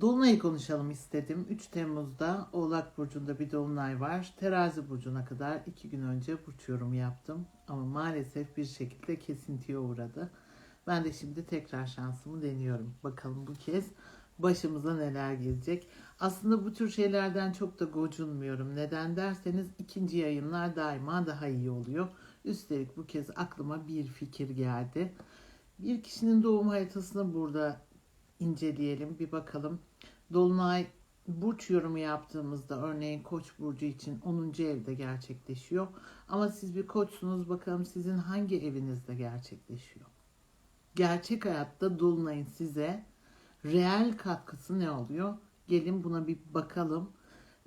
Dolunay'ı konuşalım istedim. 3 Temmuz'da Oğlak Burcu'nda bir Dolunay var. Terazi Burcu'na kadar 2 gün önce burç yorumu yaptım. Ama maalesef bir şekilde kesintiye uğradı. Ben de şimdi tekrar şansımı deniyorum. Bakalım bu kez başımıza neler gelecek. Aslında bu tür şeylerden çok da gocunmuyorum. Neden derseniz ikinci yayınlar daima daha iyi oluyor. Üstelik bu kez aklıma bir fikir geldi. Bir kişinin doğum haritasını burada inceleyelim, bir bakalım. Dolunay burç yorumu yaptığımızda örneğin Koç burcu için 10. evde gerçekleşiyor. Ama siz bir koçsunuz bakalım sizin hangi evinizde gerçekleşiyor? Gerçek hayatta dolunayın size reel katkısı ne oluyor? Gelin buna bir bakalım.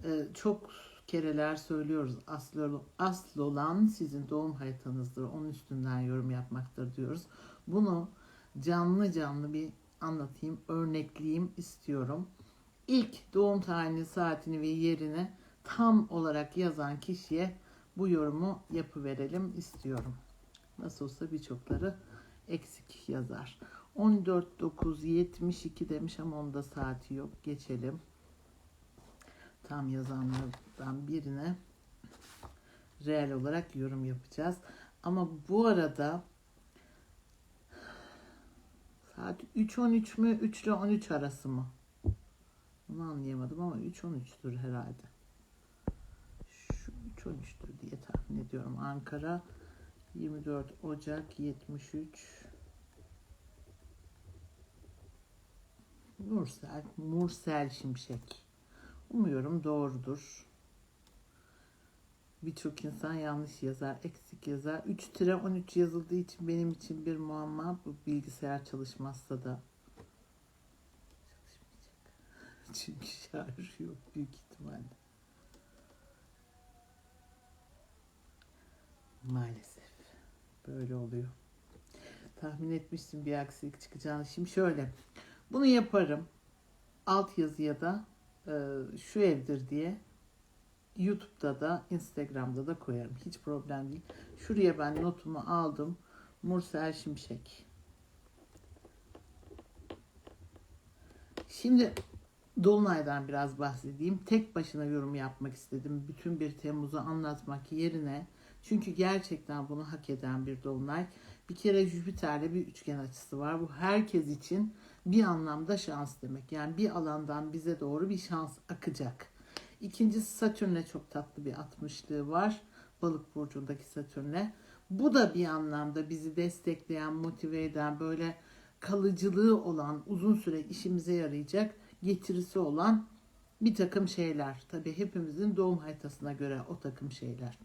Ee, çok kereler söylüyoruz. Aslı, aslı olan sizin doğum haritanızdır. Onun üstünden yorum yapmaktır diyoruz. Bunu canlı canlı bir anlatayım, örnekleyeyim istiyorum. İlk doğum tarihini, saatini ve yerini tam olarak yazan kişiye bu yorumu yapıverelim istiyorum. Nasıl olsa birçokları eksik yazar. 14.9.72 demiş ama onda saati yok. Geçelim. Tam yazanlardan birine reel olarak yorum yapacağız. Ama bu arada saat 3.13 mü 3 ile 13 arası mı? Anlayamadım ama 3.13'tür herhalde. Şu 3.13'tür diye tahmin ediyorum. Ankara 24 Ocak 73 Nursel, Mursel Şimşek. Umuyorum doğrudur. Birçok insan yanlış yazar, eksik yazar. 3-13 yazıldığı için benim için bir muamma. Bu bilgisayar çalışmazsa da Çünkü şarj yok büyük ihtimalle. Maalesef böyle oluyor. Tahmin etmiştim bir aksilik çıkacağını. Şimdi şöyle. Bunu yaparım. Alt yazıya da e, şu evdir diye YouTube'da da Instagram'da da koyarım. Hiç problem değil. Şuraya ben notumu aldım. Mursel Şimşek. Şimdi Dolunay'dan biraz bahsedeyim. Tek başına yorum yapmak istedim. Bütün bir Temmuz'u anlatmak yerine. Çünkü gerçekten bunu hak eden bir Dolunay. Bir kere Jüpiter'le bir üçgen açısı var. Bu herkes için bir anlamda şans demek. Yani bir alandan bize doğru bir şans akacak. İkincisi Satürn'le çok tatlı bir atmışlığı var. Balık burcundaki Satürn'le. Bu da bir anlamda bizi destekleyen, motive eden, böyle kalıcılığı olan, uzun süre işimize yarayacak getirisi olan bir takım şeyler. Tabii hepimizin doğum haritasına göre o takım şeyler.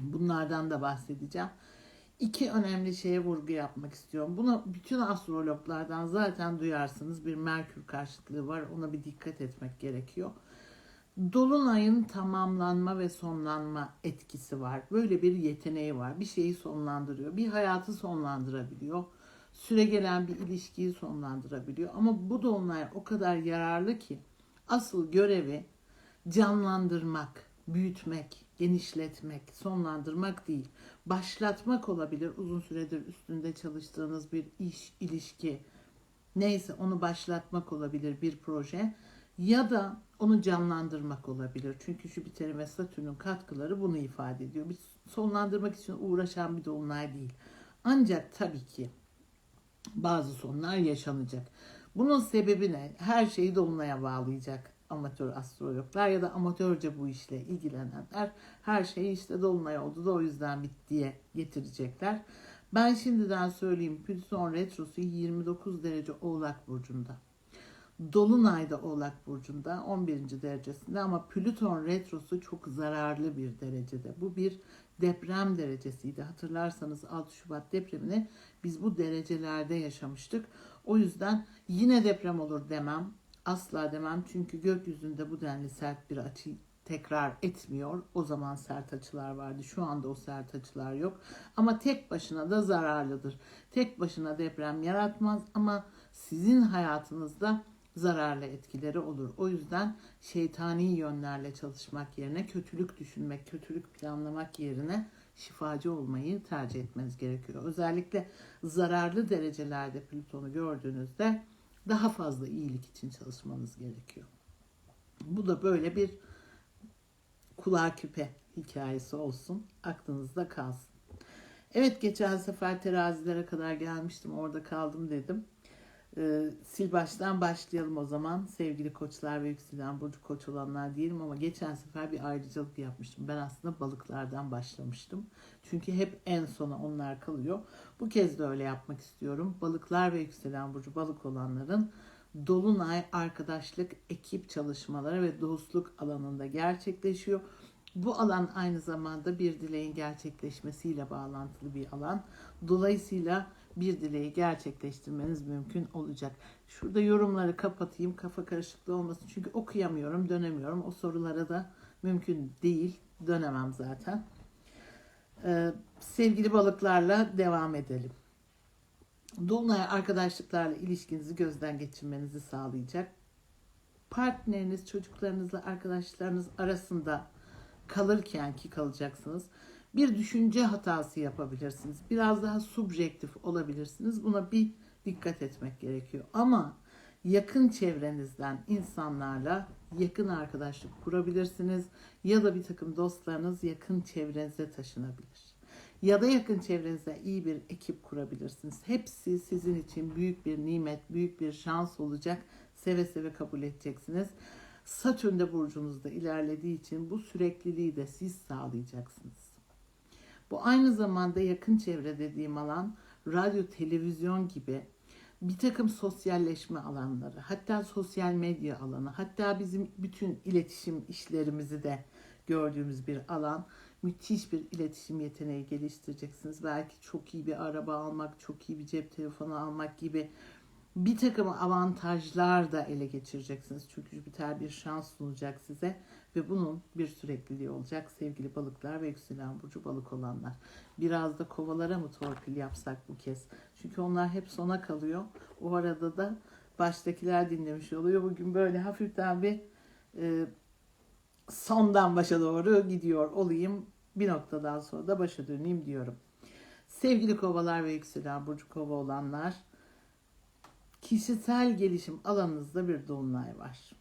Bunlardan da bahsedeceğim. İki önemli şeye vurgu yapmak istiyorum. Bunu bütün astrologlardan zaten duyarsınız. Bir Merkür karşıtlığı var. Ona bir dikkat etmek gerekiyor. Dolunayın tamamlanma ve sonlanma etkisi var. Böyle bir yeteneği var. Bir şeyi sonlandırıyor. Bir hayatı sonlandırabiliyor. Süre gelen bir ilişkiyi sonlandırabiliyor. Ama bu dolunay o kadar yararlı ki asıl görevi canlandırmak, büyütmek, genişletmek, sonlandırmak değil. Başlatmak olabilir. Uzun süredir üstünde çalıştığınız bir iş, ilişki. Neyse onu başlatmak olabilir bir proje ya da onu canlandırmak olabilir. Çünkü Jüpiter'in ve Satürn'ün katkıları bunu ifade ediyor. Bir sonlandırmak için uğraşan bir dolunay değil. Ancak tabii ki bazı sonlar yaşanacak. Bunun sebebi ne? Her şeyi dolunaya bağlayacak amatör astrologlar ya da amatörce bu işle ilgilenenler her şeyi işte dolunay oldu da o yüzden bitti diye getirecekler. Ben şimdiden söyleyeyim Plüton retrosu 29 derece Oğlak burcunda. Dolunay'da Oğlak Burcu'nda 11. derecesinde ama Plüton retrosu çok zararlı bir derecede. Bu bir deprem derecesiydi. Hatırlarsanız 6 Şubat depremini biz bu derecelerde yaşamıştık. O yüzden yine deprem olur demem. Asla demem çünkü gökyüzünde bu denli sert bir açı tekrar etmiyor. O zaman sert açılar vardı. Şu anda o sert açılar yok. Ama tek başına da zararlıdır. Tek başına deprem yaratmaz ama sizin hayatınızda zararlı etkileri olur. O yüzden şeytani yönlerle çalışmak yerine kötülük düşünmek, kötülük planlamak yerine şifacı olmayı tercih etmeniz gerekiyor. Özellikle zararlı derecelerde Plüton'u gördüğünüzde daha fazla iyilik için çalışmanız gerekiyor. Bu da böyle bir kulağa küpe hikayesi olsun. Aklınızda kalsın. Evet geçen sefer terazilere kadar gelmiştim. Orada kaldım dedim. Ee, sil baştan başlayalım o zaman. Sevgili koçlar ve yükselen burcu koç olanlar diyelim ama geçen sefer bir ayrıcalık yapmıştım. Ben aslında balıklardan başlamıştım. Çünkü hep en sona onlar kalıyor. Bu kez de öyle yapmak istiyorum. Balıklar ve yükselen burcu balık olanların dolunay arkadaşlık, ekip çalışmaları ve dostluk alanında gerçekleşiyor. Bu alan aynı zamanda bir dileğin gerçekleşmesiyle bağlantılı bir alan. Dolayısıyla bir dileği gerçekleştirmeniz mümkün olacak. Şurada yorumları kapatayım kafa karışıklığı olmasın. Çünkü okuyamıyorum, dönemiyorum. O sorulara da mümkün değil. Dönemem zaten. Ee, sevgili balıklarla devam edelim. Dolunay arkadaşlıklarla ilişkinizi gözden geçirmenizi sağlayacak. Partneriniz, çocuklarınızla, arkadaşlarınız arasında kalırken ki kalacaksınız. Bir düşünce hatası yapabilirsiniz. Biraz daha subjektif olabilirsiniz. Buna bir dikkat etmek gerekiyor. Ama yakın çevrenizden insanlarla yakın arkadaşlık kurabilirsiniz. Ya da bir takım dostlarınız yakın çevrenize taşınabilir. Ya da yakın çevrenizde iyi bir ekip kurabilirsiniz. Hepsi sizin için büyük bir nimet, büyük bir şans olacak. Seve seve kabul edeceksiniz. Satürn de burcunuzda ilerlediği için bu sürekliliği de siz sağlayacaksınız. Bu aynı zamanda yakın çevre dediğim alan radyo, televizyon gibi bir takım sosyalleşme alanları, hatta sosyal medya alanı, hatta bizim bütün iletişim işlerimizi de gördüğümüz bir alan. Müthiş bir iletişim yeteneği geliştireceksiniz. Belki çok iyi bir araba almak, çok iyi bir cep telefonu almak gibi bir takım avantajlar da ele geçireceksiniz. Çünkü Jüpiter bir şans sunacak size ve bunun bir sürekliliği olacak sevgili balıklar ve yükselen burcu balık olanlar. Biraz da kovalara mı torpil yapsak bu kez? Çünkü onlar hep sona kalıyor. O arada da baştakiler dinlemiş oluyor. Bugün böyle hafiften bir e, sondan başa doğru gidiyor olayım. Bir noktadan sonra da başa döneyim diyorum. Sevgili kovalar ve yükselen burcu kova olanlar kişisel gelişim alanınızda bir dolunay var.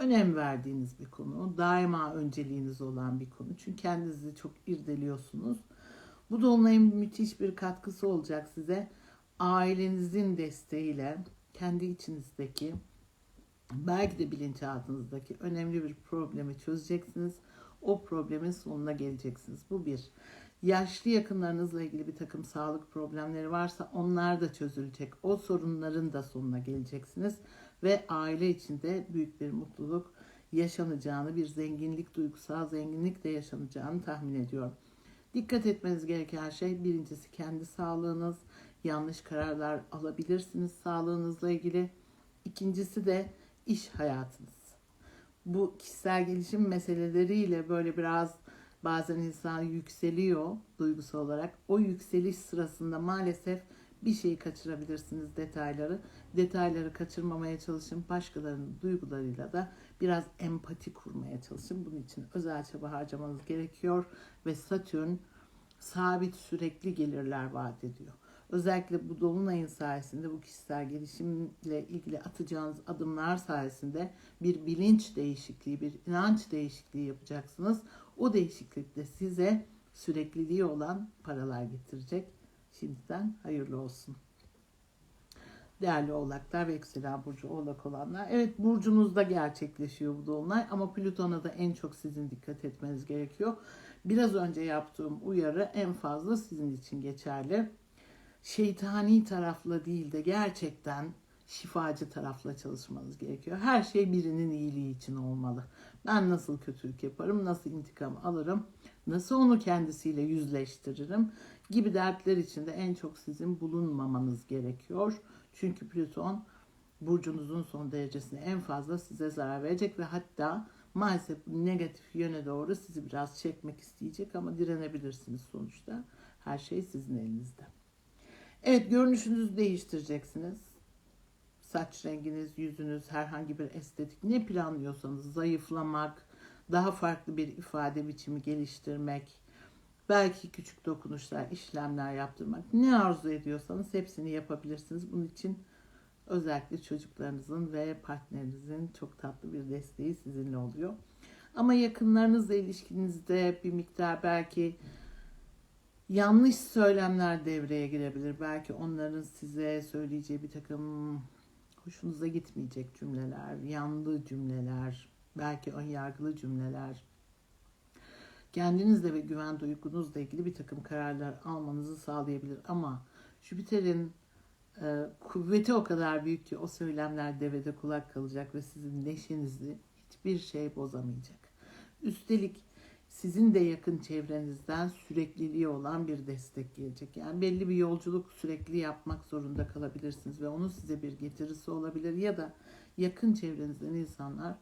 Önem verdiğiniz bir konu, daima önceliğiniz olan bir konu. Çünkü kendinizi çok irdeliyorsunuz. Bu dolunayın müthiş bir katkısı olacak size. Ailenizin desteğiyle kendi içinizdeki belki de bilinçaltınızdaki önemli bir problemi çözeceksiniz. O problemin sonuna geleceksiniz. Bu bir. Yaşlı yakınlarınızla ilgili bir takım sağlık problemleri varsa onlar da çözülecek. O sorunların da sonuna geleceksiniz. Ve aile içinde büyük bir mutluluk yaşanacağını, bir zenginlik, duygusal zenginlik de yaşanacağını tahmin ediyorum. Dikkat etmeniz gereken şey birincisi kendi sağlığınız. Yanlış kararlar alabilirsiniz sağlığınızla ilgili. İkincisi de iş hayatınız. Bu kişisel gelişim meseleleriyle böyle biraz bazen insan yükseliyor duygusal olarak. O yükseliş sırasında maalesef bir şeyi kaçırabilirsiniz detayları. Detayları kaçırmamaya çalışın. Başkalarının duygularıyla da biraz empati kurmaya çalışın. Bunun için özel çaba harcamanız gerekiyor ve Satürn sabit sürekli gelirler vaat ediyor. Özellikle bu dolunayın sayesinde bu kişisel gelişimle ilgili atacağınız adımlar sayesinde bir bilinç değişikliği, bir inanç değişikliği yapacaksınız. O değişiklik de size sürekliliği olan paralar getirecek. Şimdiden hayırlı olsun. Değerli oğlaklar ve yükselen burcu oğlak olanlar. Evet burcunuzda gerçekleşiyor bu dolunay ama Plüton'a da en çok sizin dikkat etmeniz gerekiyor. Biraz önce yaptığım uyarı en fazla sizin için geçerli. Şeytani tarafla değil de gerçekten şifacı tarafla çalışmanız gerekiyor. Her şey birinin iyiliği için olmalı. Ben nasıl kötülük yaparım, nasıl intikam alırım, nasıl onu kendisiyle yüzleştiririm gibi dertler içinde en çok sizin bulunmamanız gerekiyor. Çünkü Plüton burcunuzun son derecesine en fazla size zarar verecek ve hatta maalesef negatif yöne doğru sizi biraz çekmek isteyecek ama direnebilirsiniz sonuçta. Her şey sizin elinizde. Evet görünüşünüzü değiştireceksiniz. Saç renginiz, yüzünüz, herhangi bir estetik ne planlıyorsanız zayıflamak, daha farklı bir ifade biçimi geliştirmek, belki küçük dokunuşlar, işlemler yaptırmak, ne arzu ediyorsanız hepsini yapabilirsiniz. Bunun için Özellikle çocuklarınızın ve partnerinizin çok tatlı bir desteği sizinle oluyor. Ama yakınlarınızla ilişkinizde bir miktar belki yanlış söylemler devreye girebilir. Belki onların size söyleyeceği bir takım hoşunuza gitmeyecek cümleler, yanlı cümleler, belki ön yargılı cümleler, kendinizle ve güven duygunuzla ilgili bir takım kararlar almanızı sağlayabilir. Ama Jüpiter'in e, kuvveti o kadar büyük ki o söylemler devede kulak kalacak ve sizin neşenizi hiçbir şey bozamayacak. Üstelik sizin de yakın çevrenizden sürekliliği olan bir destek gelecek. Yani belli bir yolculuk sürekli yapmak zorunda kalabilirsiniz ve onun size bir getirisi olabilir ya da yakın çevrenizden insanlar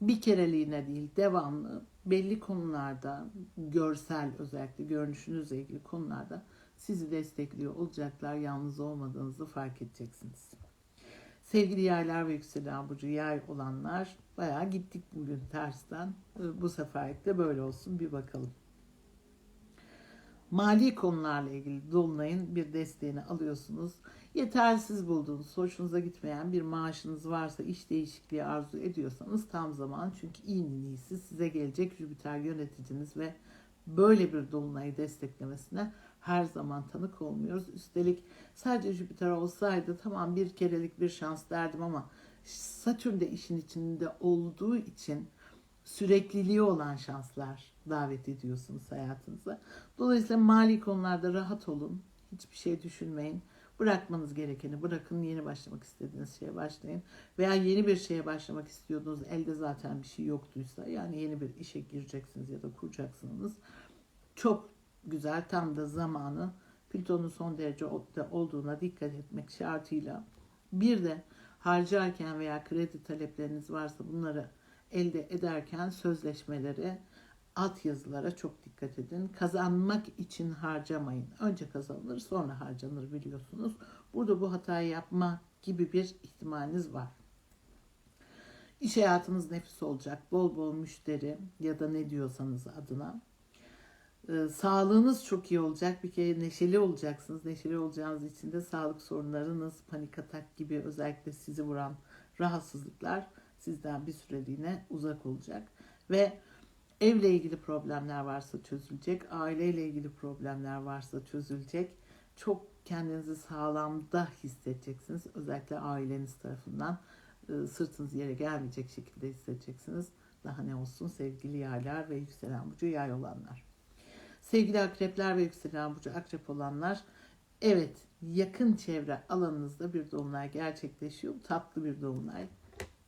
bir kereliğine değil devamlı belli konularda görsel özellikle görünüşünüzle ilgili konularda sizi destekliyor olacaklar. Yalnız olmadığınızı fark edeceksiniz. Sevgili yaylar ve yükselen burcu yay olanlar bayağı gittik bugün tersten. Bu sefer de böyle olsun bir bakalım. Mali konularla ilgili Dolunay'ın bir desteğini alıyorsunuz. Yetersiz bulduğunuz, hoşunuza gitmeyen bir maaşınız varsa, iş değişikliği arzu ediyorsanız tam zaman. Çünkü iyi iyisi size gelecek Jüpiter yöneticiniz ve böyle bir Dolunay'ı desteklemesine her zaman tanık olmuyoruz. Üstelik sadece Jüpiter olsaydı tamam bir kerelik bir şans derdim ama Satürn de işin içinde olduğu için sürekliliği olan şanslar davet ediyorsunuz hayatınıza. Dolayısıyla mali konularda rahat olun. Hiçbir şey düşünmeyin. Bırakmanız gerekeni bırakın. Yeni başlamak istediğiniz şeye başlayın. Veya yeni bir şeye başlamak istiyordunuz. Elde zaten bir şey yoktuysa yani yeni bir işe gireceksiniz ya da kuracaksınız. Çok güzel tam da zamanı Plüton'un son derece olduğuna dikkat etmek şartıyla bir de harcarken veya kredi talepleriniz varsa bunları elde ederken sözleşmeleri alt yazılara çok dikkat edin. Kazanmak için harcamayın. Önce kazanılır sonra harcanır biliyorsunuz. Burada bu hatayı yapma gibi bir ihtimaliniz var. İş hayatınız nefis olacak. Bol bol müşteri ya da ne diyorsanız adına. Ee, sağlığınız çok iyi olacak. Bir kere neşeli olacaksınız. Neşeli olacağınız için de sağlık sorunlarınız, panik atak gibi özellikle sizi vuran rahatsızlıklar sizden bir süreliğine uzak olacak. Ve evle ilgili problemler varsa çözülecek, aileyle ilgili problemler varsa çözülecek. Çok kendinizi sağlamda hissedeceksiniz. Özellikle aileniz tarafından e, sırtınız yere gelmeyecek şekilde hissedeceksiniz. Daha ne olsun sevgili yaylar ve yükselen burcu yay olanlar. Sevgili akrepler ve yükselen burcu akrep olanlar evet yakın çevre alanınızda bir dolunay gerçekleşiyor. Tatlı bir dolunay.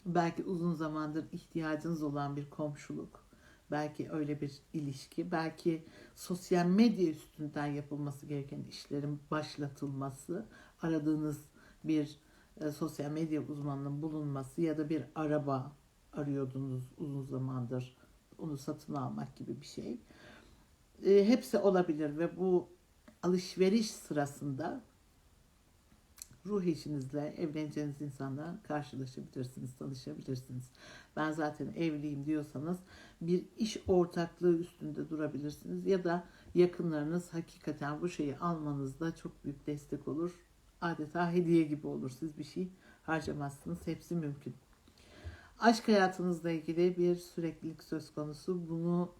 Belki uzun zamandır ihtiyacınız olan bir komşuluk. Belki öyle bir ilişki. Belki sosyal medya üstünden yapılması gereken işlerin başlatılması. Aradığınız bir e, sosyal medya uzmanının bulunması ya da bir araba arıyordunuz uzun zamandır onu satın almak gibi bir şey e, hepsi olabilir ve bu alışveriş sırasında ruh eşinizle evleneceğiniz insanla karşılaşabilirsiniz, tanışabilirsiniz. Ben zaten evliyim diyorsanız bir iş ortaklığı üstünde durabilirsiniz ya da yakınlarınız hakikaten bu şeyi almanızda çok büyük destek olur. Adeta hediye gibi olur. Siz bir şey harcamazsınız. Hepsi mümkün. Aşk hayatınızla ilgili bir süreklilik söz konusu. Bunu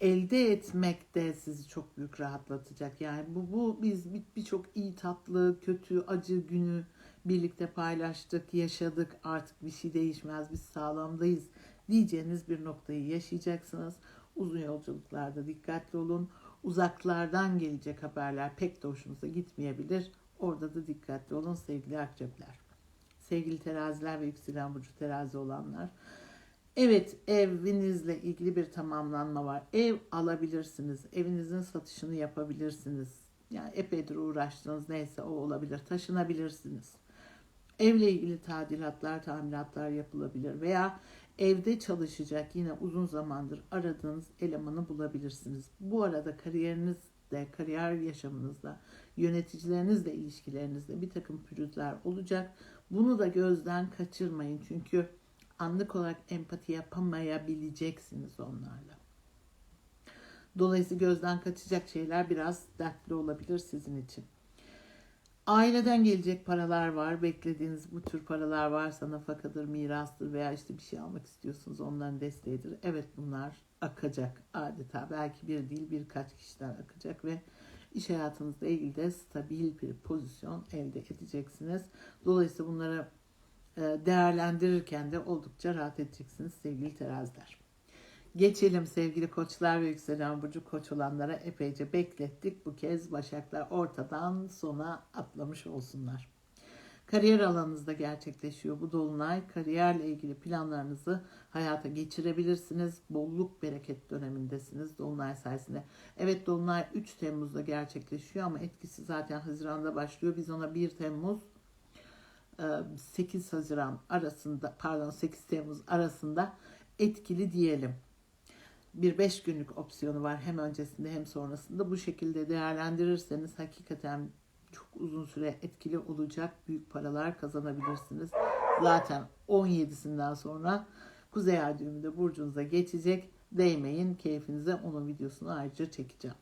elde etmek de sizi çok büyük rahatlatacak. Yani bu, bu biz birçok bir iyi tatlı, kötü, acı günü birlikte paylaştık, yaşadık. Artık bir şey değişmez, biz sağlamdayız diyeceğiniz bir noktayı yaşayacaksınız. Uzun yolculuklarda dikkatli olun. Uzaklardan gelecek haberler pek de hoşunuza gitmeyebilir. Orada da dikkatli olun sevgili akrepler. Sevgili teraziler ve yükselen burcu terazi olanlar. Evet evinizle ilgili bir tamamlanma var. Ev alabilirsiniz. Evinizin satışını yapabilirsiniz. Yani epeydir uğraştığınız neyse o olabilir. Taşınabilirsiniz. Evle ilgili tadilatlar, tamiratlar yapılabilir veya evde çalışacak yine uzun zamandır aradığınız elemanı bulabilirsiniz. Bu arada kariyerinizde, kariyer yaşamınızda, yöneticilerinizle ilişkilerinizde bir takım pürüzler olacak. Bunu da gözden kaçırmayın çünkü anlık olarak empati yapamayabileceksiniz onlarla. Dolayısıyla gözden kaçacak şeyler biraz dertli olabilir sizin için. Aileden gelecek paralar var. Beklediğiniz bu tür paralar varsa nafakadır, mirastır veya işte bir şey almak istiyorsunuz onların desteğidir. Evet bunlar akacak adeta. Belki bir değil birkaç kişiden akacak ve iş hayatınızla ilgili de stabil bir pozisyon elde edeceksiniz. Dolayısıyla bunları e, değerlendirirken de oldukça rahat edeceksiniz sevgili teraziler. Geçelim sevgili koçlar ve yükselen burcu koç olanlara epeyce beklettik. Bu kez başaklar ortadan sona atlamış olsunlar. Kariyer alanınızda gerçekleşiyor bu dolunay. Kariyerle ilgili planlarınızı hayata geçirebilirsiniz. Bolluk bereket dönemindesiniz dolunay sayesinde. Evet dolunay 3 Temmuz'da gerçekleşiyor ama etkisi zaten Haziran'da başlıyor. Biz ona 1 Temmuz 8 Haziran arasında pardon 8 Temmuz arasında etkili diyelim bir beş günlük opsiyonu var hem öncesinde hem sonrasında. Bu şekilde değerlendirirseniz hakikaten çok uzun süre etkili olacak büyük paralar kazanabilirsiniz. Zaten 17'sinden sonra Kuzey Ay düğümü de burcunuza geçecek. Değmeyin keyfinize onun videosunu ayrıca çekeceğim.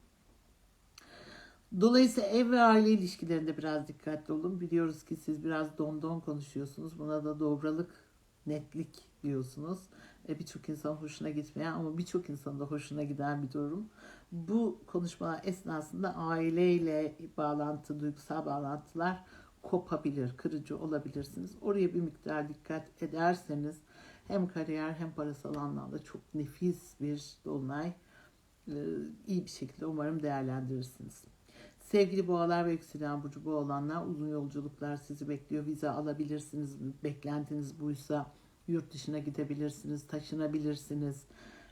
Dolayısıyla ev ve aile ilişkilerinde biraz dikkatli olun. Biliyoruz ki siz biraz don konuşuyorsunuz. Buna da dobralık, netlik diyorsunuz. E, birçok insan hoşuna gitmeyen ama birçok insanın da hoşuna giden bir durum. Bu konuşmalar esnasında aileyle bağlantı, duygusal bağlantılar kopabilir, kırıcı olabilirsiniz. Oraya bir miktar dikkat ederseniz hem kariyer hem parasal anlamda çok nefis bir dolunay e, iyi bir şekilde umarım değerlendirirsiniz. Sevgili boğalar ve yükselen burcu boğalanlar uzun yolculuklar sizi bekliyor. Vize alabilirsiniz. Beklentiniz buysa Yurt dışına gidebilirsiniz, taşınabilirsiniz.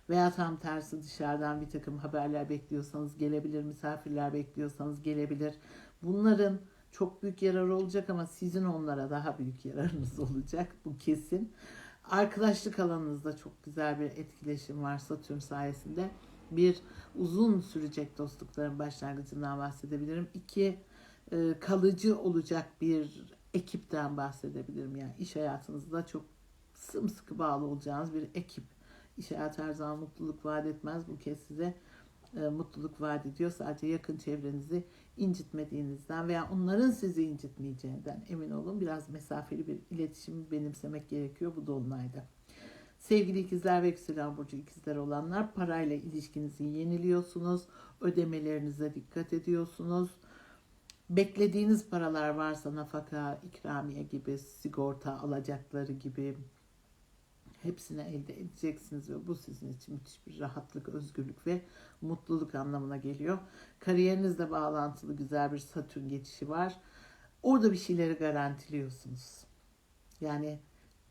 Veya tam tersi dışarıdan bir takım haberler bekliyorsanız gelebilir, misafirler bekliyorsanız gelebilir. Bunların çok büyük yararı olacak ama sizin onlara daha büyük yararınız olacak. Bu kesin. Arkadaşlık alanınızda çok güzel bir etkileşim var Satürn sayesinde. Bir uzun sürecek dostlukların başlangıcından bahsedebilirim. İki e, kalıcı olacak bir ekipten bahsedebilirim. Yani iş hayatınızda çok sımsıkı bağlı olacağınız bir ekip. İş hayatı her zaman mutluluk vaat etmez. Bu kez size e, mutluluk vaat ediyor. Sadece yakın çevrenizi incitmediğinizden veya onların sizi incitmeyeceğinden emin olun. Biraz mesafeli bir iletişim benimsemek gerekiyor bu dolunayda. Sevgili ikizler ve yükselen burcu ikizler olanlar parayla ilişkinizi yeniliyorsunuz. Ödemelerinize dikkat ediyorsunuz. Beklediğiniz paralar varsa nafaka, ikramiye gibi, sigorta alacakları gibi, hepsini elde edeceksiniz ve bu sizin için müthiş bir rahatlık, özgürlük ve mutluluk anlamına geliyor. Kariyerinizle bağlantılı güzel bir Satürn geçişi var. Orada bir şeyleri garantiliyorsunuz. Yani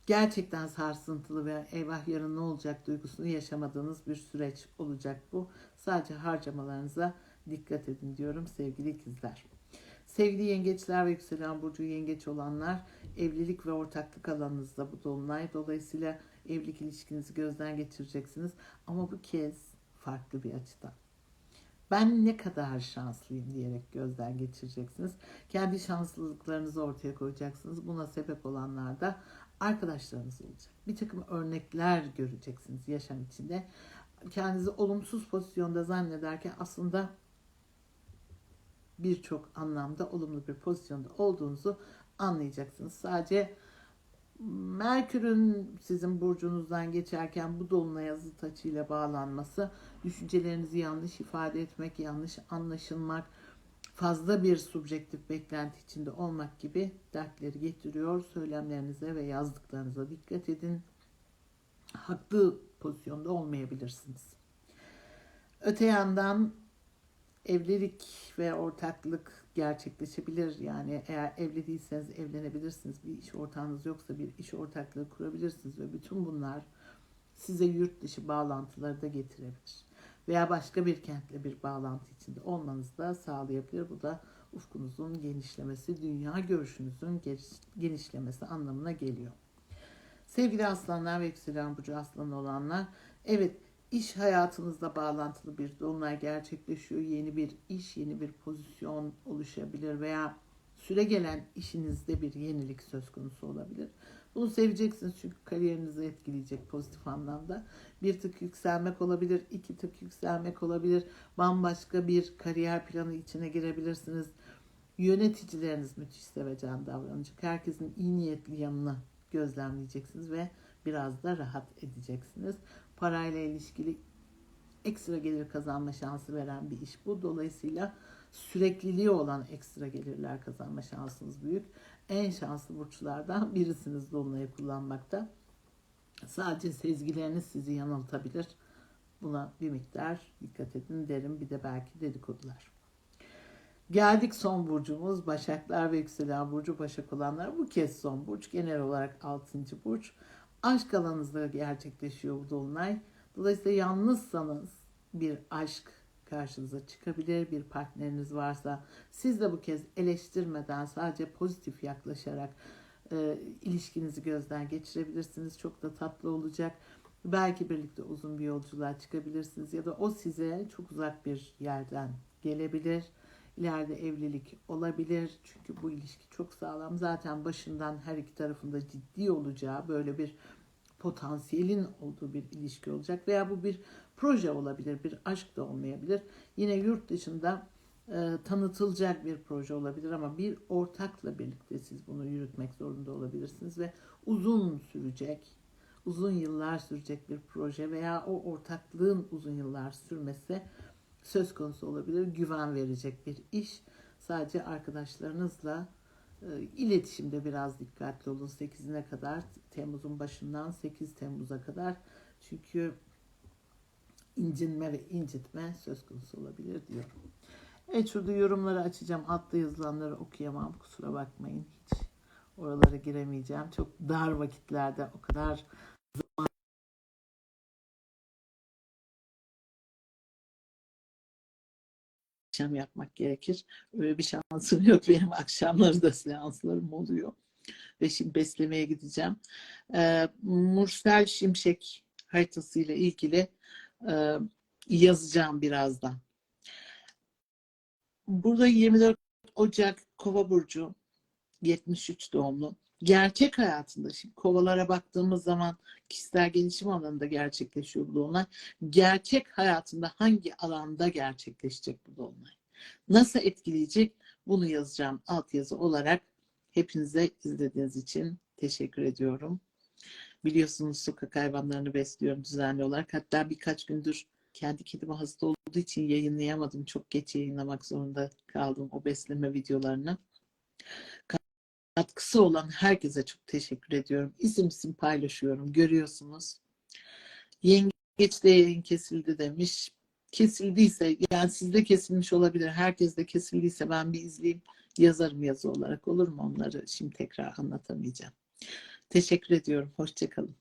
gerçekten sarsıntılı ve eyvah yarın ne olacak duygusunu yaşamadığınız bir süreç olacak bu. Sadece harcamalarınıza dikkat edin diyorum sevgili ikizler. Sevgili yengeçler ve yükselen burcu yengeç olanlar evlilik ve ortaklık alanınızda bu dolunay. Dolayısıyla evlilik ilişkinizi gözden geçireceksiniz. Ama bu kez farklı bir açıdan. Ben ne kadar şanslıyım diyerek gözden geçireceksiniz. Kendi şanslılıklarınızı ortaya koyacaksınız. Buna sebep olanlar da arkadaşlarınız olacak. Bir takım örnekler göreceksiniz yaşam içinde. Kendinizi olumsuz pozisyonda zannederken aslında birçok anlamda olumlu bir pozisyonda olduğunuzu anlayacaksınız. Sadece Merkür'ün sizin burcunuzdan geçerken bu dolunay zıt açıyla bağlanması, düşüncelerinizi yanlış ifade etmek, yanlış anlaşılmak, fazla bir subjektif beklenti içinde olmak gibi dertleri getiriyor. Söylemlerinize ve yazdıklarınıza dikkat edin. Haklı pozisyonda olmayabilirsiniz. Öte yandan evlilik ve ortaklık gerçekleşebilir. Yani eğer evli değilseniz evlenebilirsiniz. Bir iş ortağınız yoksa bir iş ortaklığı kurabilirsiniz ve bütün bunlar size yurt dışı bağlantıları da getirebilir. Veya başka bir kentle bir bağlantı içinde olmanızı da sağlayabilir. Bu da ufkunuzun genişlemesi, dünya görüşünüzün genişlemesi anlamına geliyor. Sevgili aslanlar ve yükselen burcu aslan olanlar, evet iş hayatınızla bağlantılı bir dolunay gerçekleşiyor. Yeni bir iş, yeni bir pozisyon oluşabilir veya süre gelen işinizde bir yenilik söz konusu olabilir. Bunu seveceksiniz çünkü kariyerinizi etkileyecek pozitif anlamda. Bir tık yükselmek olabilir, iki tık yükselmek olabilir. Bambaşka bir kariyer planı içine girebilirsiniz. Yöneticileriniz müthiş sevecen davranacak. Herkesin iyi niyetli yanını gözlemleyeceksiniz ve biraz da rahat edeceksiniz. Parayla ilişkili ekstra gelir kazanma şansı veren bir iş bu. Dolayısıyla sürekliliği olan ekstra gelirler kazanma şansınız büyük. En şanslı burçlardan birisiniz Dolunay'ı kullanmakta. Sadece sezgileriniz sizi yanıltabilir. Buna bir miktar dikkat edin derim. Bir de belki dedikodular. Geldik son burcumuz Başaklar ve yükselen burcu Başak olanlar. Bu kez son burç. Genel olarak 6. burç. Aşk alanınızda gerçekleşiyor bu dolunay. Dolayısıyla yalnızsanız bir aşk karşınıza çıkabilir. Bir partneriniz varsa siz de bu kez eleştirmeden sadece pozitif yaklaşarak e, ilişkinizi gözden geçirebilirsiniz. Çok da tatlı olacak. Belki birlikte uzun bir yolculuğa çıkabilirsiniz ya da o size çok uzak bir yerden gelebilir. İleride evlilik olabilir. Çünkü bu ilişki çok sağlam. Zaten başından her iki tarafında ciddi olacağı böyle bir potansiyelin olduğu bir ilişki olacak veya bu bir proje olabilir, bir aşk da olmayabilir. Yine yurt dışında e, tanıtılacak bir proje olabilir ama bir ortakla birlikte siz bunu yürütmek zorunda olabilirsiniz ve uzun sürecek, uzun yıllar sürecek bir proje veya o ortaklığın uzun yıllar sürmesi söz konusu olabilir. Güven verecek bir iş. Sadece arkadaşlarınızla iletişimde biraz dikkatli olun 8'ine kadar Temmuz'un başından 8 Temmuz'a kadar çünkü incinme ve incitme söz konusu olabilir diyorum. Evet şurada yorumları açacağım. Altta yazılanları okuyamam. Kusura bakmayın. Hiç oralara giremeyeceğim. Çok dar vakitlerde o kadar zaman akşam yapmak gerekir. Öyle bir şansım yok. Benim akşamları da seanslarım oluyor. Ve şimdi beslemeye gideceğim. Ee, Mursel Şimşek haritasıyla ilgili e, yazacağım birazdan. Burada 24 Ocak Kova Burcu 73 doğumlu. Gerçek hayatında şimdi kovalara baktığımız zaman kişisel gelişim alanında gerçekleşiyor bu dolunay. Gerçek hayatında hangi alanda gerçekleşecek bu dolunay? Nasıl etkileyecek? Bunu yazacağım altyazı olarak. Hepinize izlediğiniz için teşekkür ediyorum. Biliyorsunuz sokak hayvanlarını besliyorum düzenli olarak. Hatta birkaç gündür kendi kedim hasta olduğu için yayınlayamadım. Çok geç yayınlamak zorunda kaldım o besleme videolarını. Katkısı olan herkese çok teşekkür ediyorum. İsim isim paylaşıyorum. Görüyorsunuz. Yengeç de yayın kesildi demiş. Kesildiyse yani sizde kesilmiş olabilir. Herkes de kesildiyse ben bir izleyeyim. Yazarım yazı olarak olur mu onları? Şimdi tekrar anlatamayacağım. Teşekkür ediyorum. Hoşçakalın.